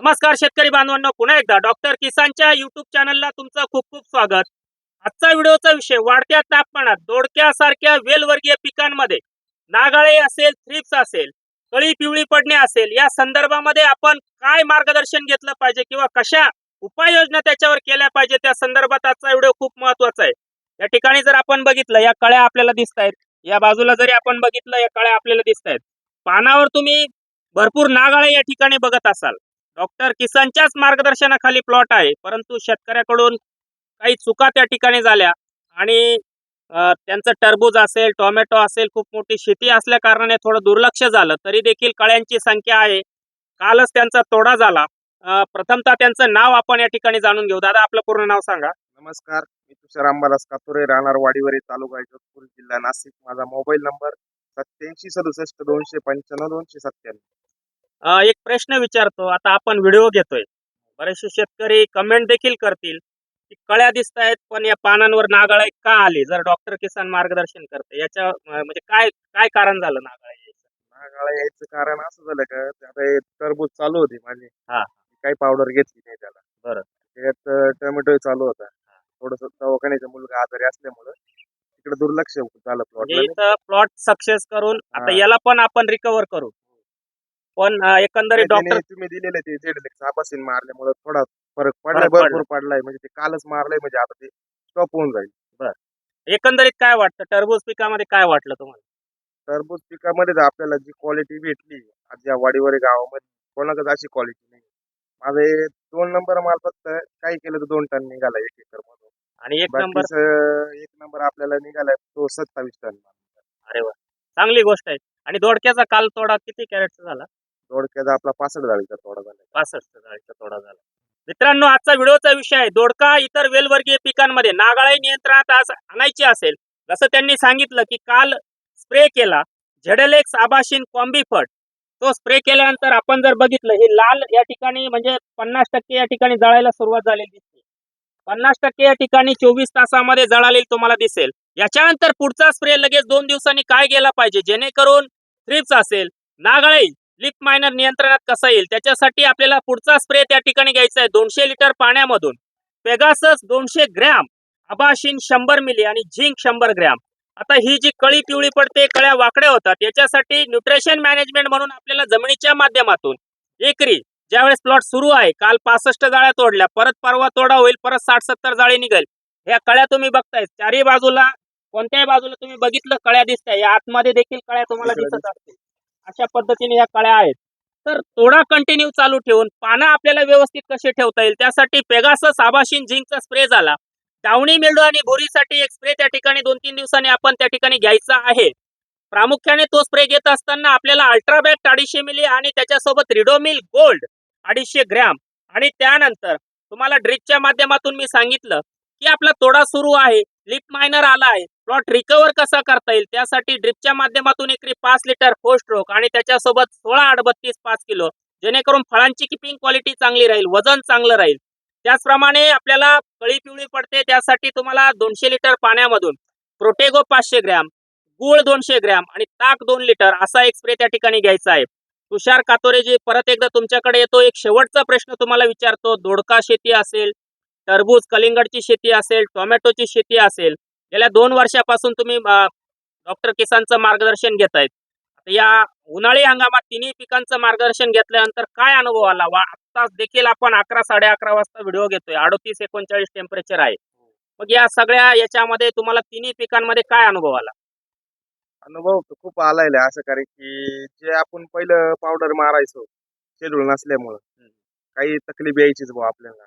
नमस्कार शेतकरी बांधवांना पुन्हा एकदा डॉक्टर किसानच्या युट्यूब चॅनलला तुमचं खूप खूप स्वागत. आजचा व्हिडिओचा विषय वाढत्या तापमानात दोडक्यासारख्या वेलवर्गीय पिकांमध्ये नागाळे असेल थ्रिप्स असेल कळी पिवळी पडणे असेल या संदर्भामध्ये आपण काय मार्गदर्शन घेतलं पाहिजे किंवा कशा उपाययोजना त्याच्यावर केल्या पाहिजे त्या संदर्भात आजचा व्हिडिओ खूप महत्त्वाचा आहे. या ठिकाणी जर आपण बघितलं या कळ्या आपल्याला दिसत आहेत. या बाजूला जरी आपण बघितलं या कळ्या आपल्याला दिसत आहेत. पानावर तुम्ही भरपूर नागाळे या ठिकाणी बघत असाल. डॉक्टर किसानच्याच मार्गदर्शनाखाली प्लॉट आहे. परंतु शेतकऱ्याकडून काही चुका त्या ठिकाणी झाल्या. आणि त्यांचं टरबूज असेल टोमॅटो असेल खूप मोठी शेती असल्या कारणाने थोडं दुर्लक्ष झालं. तरी देखील कळ्यांची संख्या आहे. कालच त्यांचा तोडा झाला. प्रथमतः त्यांचं नाव आपण या ठिकाणी जाणून घेऊ. दादा आपलं पूर्ण नाव सांगा. नमस्कार. मी तुषार अंबादास कातुरे राहणार वाडीवरी तालुका जोधपूर जिल्हा नाशिक. माझा मोबाईल नंबर सत्याऐंशी सदुसष्ट दोनशे पंच्याण्णव दोनशे सत्त्याण्णव. एक प्रश्न विचारतो आता आपण व्हिडिओ घेतोय बरेचसे शेतकरी कमेंट देखील करतील की कळ्या दिसत आहेत पण या पानांवर नागाळे का आले जर डॉक्टर किसान मार्गदर्शन करते याच्या म्हणजे काय काय कारण झालं नागाळे यायचं? नागाळा यायचं कारण असं झालं का आता हे टरबूज चालू होते माझे हा. काही पावडर घेतली नाही त्याला बरं. त्याच्यात टोमॅटो चालू होता थोडस दवाखान्याचा मुलगा आजारी असल्यामुळं तिकडे दुर्लक्ष झालं इथं प्लॉट सक्सेस करून आता. याला पण आपण रिकवर करू पण एकंदरीत डॉक्टर तुम्ही दिलेले ते जेड सापासीन मारल्यामुळे थोडा फरक पडलाय फरक पडला. भरपूर पडलाय. म्हणजे ते कालच मारलंय म्हणजे आता ते स्टॉप होऊन जाईल. एकंदरीत काय वाटतं? टरबूज पिकामध्ये काय वाटलं तुम्हाला? टरबूज पिकामध्ये आपल्याला जी क्वालिटी भेटली आज या वाडीवरी गावामध्ये कोणाकडे अशी क्वालिटी नाही. माझे दोन नंबर माल फक्त काही केलं तर दोन टन निघाला एक एकर मधून. आणि एक नंबर बाकीचं एक नंबर आपल्याला निघालाय तो सत्तावीस टन अरे वा. चांगली गोष्ट आहे. आणि दोडक्याचा काल तोडा किती कॅरेटचा झाला? दोडक्याचा आपला पासष्ट जाळीचा थोडा झाला पासष्ट जाळीचा तोडा झाला. मित्रांनो आजचा व्हिडिओचा विषय आहे दोडका इतर वेलवर्गीय पिकांमध्ये नागाळाई नियंत्रणात आज आणायची असेल. जसं त्यांनी सांगितलं की काल स्प्रे केला झेडलेक्स आबाशिन कॉम्बीफट तो स्प्रे केल्यानंतर आपण जर बघितलं हे लाल या ठिकाणी म्हणजे पन्नास टक्के या ठिकाणी जळायला सुरुवात झालेली दिसते. पन्नास टक्के या ठिकाणी चोवीस तासामध्ये जळालेली तुम्हाला दिसेल. याच्यानंतर पुढचा स्प्रे लगेच दोन दिवसांनी काय गेला पाहिजे? जेणेकरून थ्रिप्स असेल नागाळी लिप मायनर नियंत्रणात कसा येईल? त्याच्यासाठी आपल्याला पुढचा स्प्रे त्या ठिकाणी घ्यायचा आहे. दोनशे लिटर पाण्यामधून. पेगासस दोनशे ग्रॅम. अबाशिन शंभर मिली आणि झिंक शंभर ग्रॅम. आता ही जी कळी पिवळी पडते कळ्या वाकड्या होतात याच्यासाठी न्यूट्रिशन मॅनेजमेंट म्हणून आपल्याला जमिनीच्या माध्यमातून एकरी ज्यावेळेस प्लॉट सुरू आहे काल पासष्ट जाळ्या तोडल्या परत परवा तोडा होईल परत साठ सत्तर जाळी निघेल. ह्या कळ्या तुम्ही बघताय. चारही बाजूला कोणत्याही बाजूला तुम्ही बघितलं कळ्या दिसताय. या आतमध्ये देखील कळ्या तुम्हाला दिसत असतील. अशा पद्धतीने या कळ्या आहेत. तर तोडा कंटिन्यू चालू ठेवून पानं आपल्याला व्यवस्थित कसे ठेवता येईल? त्यासाठी पेगासस आबाशिन झिंकचा स्प्रे झाला. डावणी मेल्डो आणि भुरीसाठी एक स्प्रे त्या ठिकाणी दोन तीन दिवसांनी आपण त्या ठिकाणी घ्यायचा आहे. प्रामुख्याने तो स्प्रे घेत असताना आपल्याला अल्ट्राबॅट अडीचशे मिली आणि त्याच्यासोबत रिडोमिल गोल्ड अडीचशे ग्रॅम. आणि त्यानंतर तुम्हाला ड्रिपच्या माध्यमातून मी सांगितलं की आपला तोडा सुरू आहे. लिप मायनर आला आहे. प्लॉट रिकवर कसा करता येईल? त्यासाठी ड्रिपच्या माध्यमातून एकरी पाच लिटर फोर स्ट्रोक आणि त्याच्यासोबत सोळा आठ बत्तीस पाच किलो जेणेकरून फळांची किपिंग क्वालिटी चांगली राहील वजन चांगलं राहील. त्याचप्रमाणे आपल्याला कळी पिवळी पडते त्यासाठी तुम्हाला दोनशे लिटर पाण्यामधून प्रोटेगो पाचशे ग्रॅम गुळ दोनशे ग्रॅम आणि ताक दोन लिटर असा एक स्प्रे त्या ठिकाणी घ्यायचा आहे. तुषार कातोरेजी परत एकदा तुमच्याकडे येतो एक शेवटचा प्रश्न तुम्हाला विचारतो दोडका शेती असेल टरबूज कलिंगडची शेती असेल टोमॅटोची शेती असेल गेल्या दोन वर्षापासून तुम्ही डॉक्टर किसानचं मार्गदर्शन घेत आहेत आता या उन्हाळी हंगामात तिन्ही पिकांचं मार्गदर्शन घेतल्यानंतर काय अनुभव आला? वा आता देखील आपण अकरा साडे अकरा वाजता व्हिडिओ घेतोय. अडतीस एकोणचाळीस टेम्परेचर आहे. मग या सगळ्या याच्यामध्ये तुम्हाला तिन्ही पिकांमध्ये काय अनुभव आला? अनुभव खूप आलाय असं कारण की जे आपण पहिलं पावडर मारायचो शेड्यूल नसल्यामुळं. काही तकलीफ यायचीच भाऊ आपल्याला.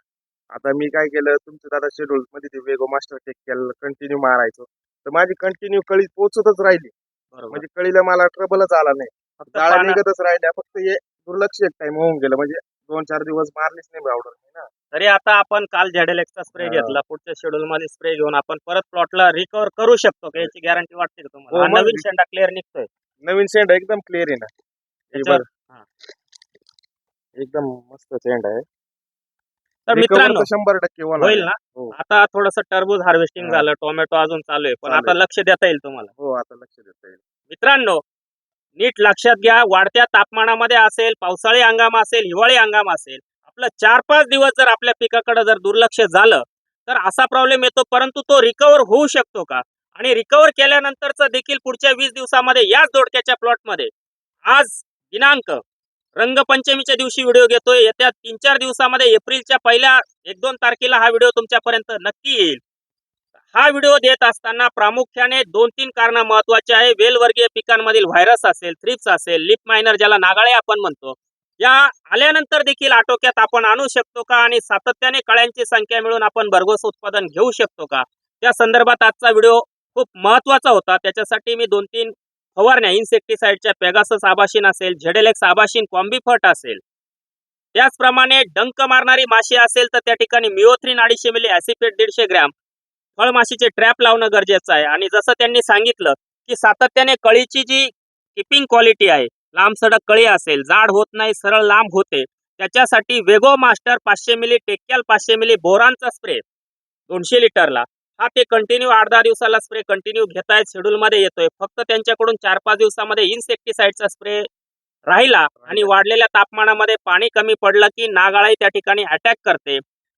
आता मी काय केलं तुमचं दादा शेड्यूल मध्ये ते वेगो मास्टर टेक केलं कंटिन्यू मारायचो. तर माझी कंटिन्यू कळी पोचतच राहिली. म्हणजे कळीला मला ट्रबलच आला नाही. जाळ्या पानं- निघतच राहिल्या. फक्त हे दुर्लक्ष एक टाइम होऊन गेलं. म्हणजे दोन चार दिवस मारलीच नाही पावडर ना? तरी आता आपण काल झेडेलेक्सचा स्प्रे हा. घेतला. पुढच्या शेड्यूल मध्ये स्प्रे घेऊन आपण परत प्लॉटला रिकवर करू शकतो का? याची गॅरंटी वाटते का हो, तुम्हाला हा नवीन शेंडा क्लिअर निघतोय. नवीन सेंड एकदम क्लिअर आहे ना. हे. हा. एकदम मस्त सेंड आहे. तर मित्रांनो तर शंभर टक्के होईल. ना हो. आता थोडस टरबूज हार्वेस्टिंग हा. झालं टोमॅटो अजून चालू आहे पण चालू आता आहे. लक्ष देता येईल तुम्हाला हो आता लक्ष देता येईल मित्रांनो नीट लक्षात घ्या वाढत्या तापमानामध्ये असेल पावसाळी हंगाम असेल हिवाळी हंगाम असेल आपलं चार पाच दिवस जर आपल्या पिकाकडे जर दुर्लक्ष झालं तर असा प्रॉब्लेम येतो परंतु तो रिकवर होऊ शकतो का आणि रिकवर केल्यानंतरच देखील पुढच्या वीस दिवसामध्ये याच दोडक्याच्या प्लॉटमध्ये आज दिनांक रंगपंचमीच्या दिवशी व्हिडिओ घेतोय. येत्या तीन चार दिवसामध्ये एप्रिलच्या पहिल्या एक दोन तारखेला हा व्हिडिओ तुमच्यापर्यंत नक्की येईल. हा व्हिडिओ देत असताना प्रामुख्याने दोन तीन कारण महत्त्वाचे आहे. वेलवर्गीय पिकांमधील व्हायरस असेल थ्रिप्स असेल लिप मायनर ज्याला नागाळे आपण म्हणतो या आल्यानंतर देखील आटोक्यात आपण आणू शकतो का आणि सातत्याने कळ्यांची संख्या मिळून आपण भरघोस उत्पादन घेऊ शकतो का? त्या संदर्भात आजचा व्हिडिओ खूप महत्त्वाचा होता. त्याच्यासाठी मी दोन तीन फवारण्या इन्सेक्टिसाइडच्या पेगासस आबाशीन असेल झेडेलेक्स आबाशीन कॉम्बिफर्ट असेल. त्याचप्रमाणे डंक मारणारी माशी असेल तर त्या ठिकाणी मिओथ्रीन अडीचशे मिली ऍसिपेट दीडशे ग्रॅम फळमाशीचे ट्रॅप लावणं गरजेचं आहे. आणि जसं त्यांनी सांगितलं की सातत्याने कळीची जी किपिंग क्वालिटी आहे लांब सडक कळी असेल जाड होत नाही सरळ लांब होते त्याच्यासाठी वेगो मास्टर पाचशे मिली टेक्याल पाचशे मिली बोरांचा स्प्रे दोनशे लिटरला हा ते कंटिन्यू आठ दहा दिवसाला स्प्रे कंटिन्यू घेतायत शेड्यूलमध्ये येतोय. फक्त त्यांच्याकडून चार पाच दिवसामध्ये इन्सेक्टिसाइडचा स्प्रे राहिला आणि वाढलेल्या तापमानामध्ये पाणी कमी पडलं की नागाळाही त्या ठिकाणी अटॅक करते.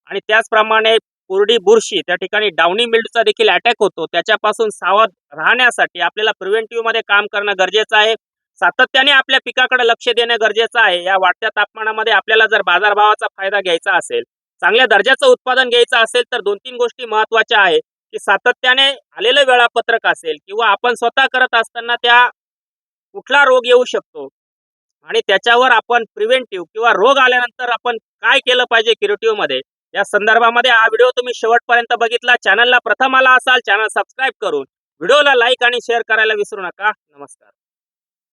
आणि त्याचप्रमाणे कोरडी बुरशी त्या ठिकाणी डाउनी मिल्डचा देखील अटॅक होतो. त्याच्यापासून सावध राहण्यासाठी आपल्याला प्रिव्हेंटिव्हमध्ये काम करणं गरजेचं आहे. सातत्याने आपल्या पिकाकडे लक्ष देणं गरजेचं आहे. या वाढत्या तापमानामध्ये आपल्याला जर बाजारभावाचा फायदा घ्यायचा असेल चांगल्या दर्जाचं उत्पादन घ्यायचं असेल तर दोन तीन गोष्टी महत्त्वाच्या आहे की सातत्याने आलेलं वेळापत्रक असेल किंवा आपण स्वतः करत असताना त्या कुठला रोग येऊ शकतो आणि त्याच्यावर आपण प्रिव्हेंटिव्ह किंवा रोग आल्यानंतर आपण काय केलं पाहिजे क्युरेटिव्हमध्ये या संदर्भामध्ये हा व्हिडिओ तुम्ही शेवटपर्यंत बघितला. चॅनलला प्रथम आला असाल चॅनल सबस्क्राईब करून. व्हिडिओला लाईक आणि शेअर करायला विसरू नका. नमस्कार.